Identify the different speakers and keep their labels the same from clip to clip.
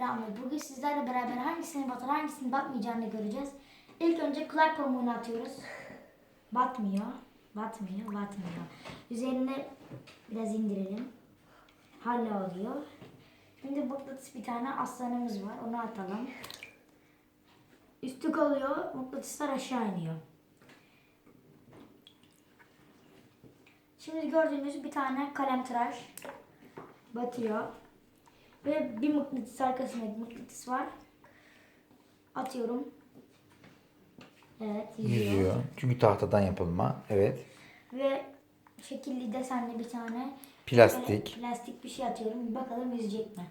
Speaker 1: Ve bugün sizlerle beraber hangisini batar hangisini batmayacağını göreceğiz. İlk önce kulak pamuğunu atıyoruz. Batmıyor. Batmıyor, batmıyor. Üzerine biraz indirelim. Halloluyor. Şimdi mıknatıs bir tane aslanımız var. Onu atalım. Üstü kalıyor. Mıknatıslar aşağı iniyor. Şimdi gördüğünüz bir tane kalem tıraş batıyor. Ve bir mıknatıs arkasında bir mıknatıs var. Atıyorum. Evet yüzüyor.
Speaker 2: Yüzüyor. Çünkü tahtadan yapılma. Evet.
Speaker 1: Ve şekilli desenli bir tane
Speaker 2: Plastik.
Speaker 1: böyle plastik bir şey atıyorum. Bir bakalım yüzecek mi?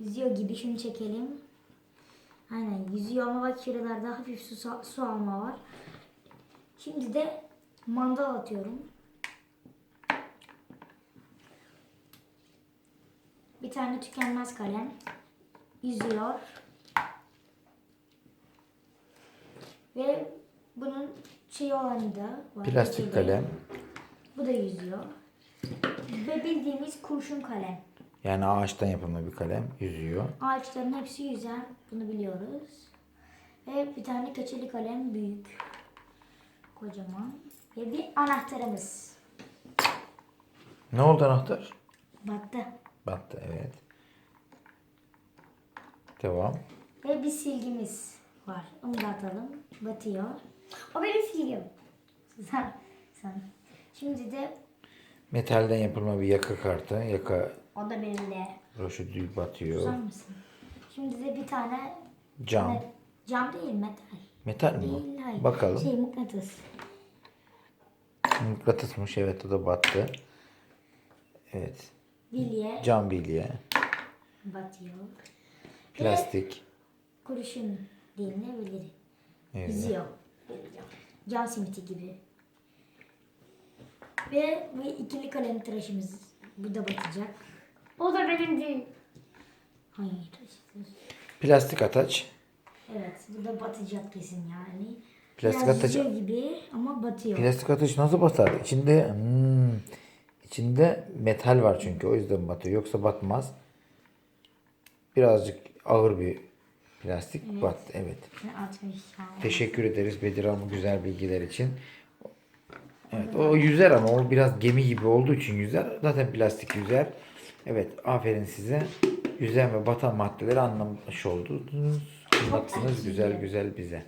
Speaker 1: Yüzüyor gibi. Şunu çekelim. Aynen yüzüyor ama bak şuralarda hafif su, su alma var. Şimdi de mandal atıyorum. Bir tane tükenmez kalem. Yüzüyor. Ve bunun şey olanı da var.
Speaker 2: Plastik
Speaker 1: Çekirdeği.
Speaker 2: kalem.
Speaker 1: Bu da yüzüyor. Ve bildiğimiz kurşun kalem.
Speaker 2: Yani ağaçtan yapılma bir kalem. Yüzüyor.
Speaker 1: Ağaçların hepsi yüzer. Bunu biliyoruz. Ve bir tane keçeli kalem büyük. Kocaman. Ve bir anahtarımız.
Speaker 2: Ne oldu anahtar?
Speaker 1: Battı.
Speaker 2: Battı. Evet. Devam.
Speaker 1: Ve bir silgimiz var. Onu da atalım. Batıyor. O benim silgim. Sen, sen. Şimdi de
Speaker 2: Metalden yapılma bir yaka kartı. Yaka
Speaker 1: o da benim de.
Speaker 2: broşürü batıyor.
Speaker 1: Tutar mısın? Şimdi de bir tane
Speaker 2: Cam.
Speaker 1: me- cam değil metal.
Speaker 2: Metal mi?
Speaker 1: Değil hayır.
Speaker 2: bu? Bakalım.
Speaker 1: Şey mıknatıs.
Speaker 2: Mıknatısmış. Evet o da battı. Evet.
Speaker 1: Bilye
Speaker 2: Cam bilye.
Speaker 1: batıyor.
Speaker 2: Plastik.
Speaker 1: Kurşun denilebilir.
Speaker 2: Evet.
Speaker 1: Yüzüyor. Cam simiti gibi. Ve bu ikili kalem tıraşımız. Bu da batacak. O da benim değil. Hayır.
Speaker 2: Plastik ataç.
Speaker 1: Evet bu da batacak kesin yani.
Speaker 2: Plastik
Speaker 1: Biraz yüzüyor gibi ama batıyor.
Speaker 2: Plastik ataç nasıl batar? İçinde hmm, içinde metal var çünkü o yüzden batıyor. Yoksa batmaz. Birazcık ağır bir plastik. Evet.
Speaker 1: Ben atmış.
Speaker 2: Teşekkür ederiz Bedir Hanım güzel bilgiler için. Evet o yüzer ama o biraz gemi gibi olduğu için yüzer. Zaten plastik yüzer. Evet aferin size. Yüzen ve batan maddeleri anlamış oldunuz. Anlattınız güzel güzel bize.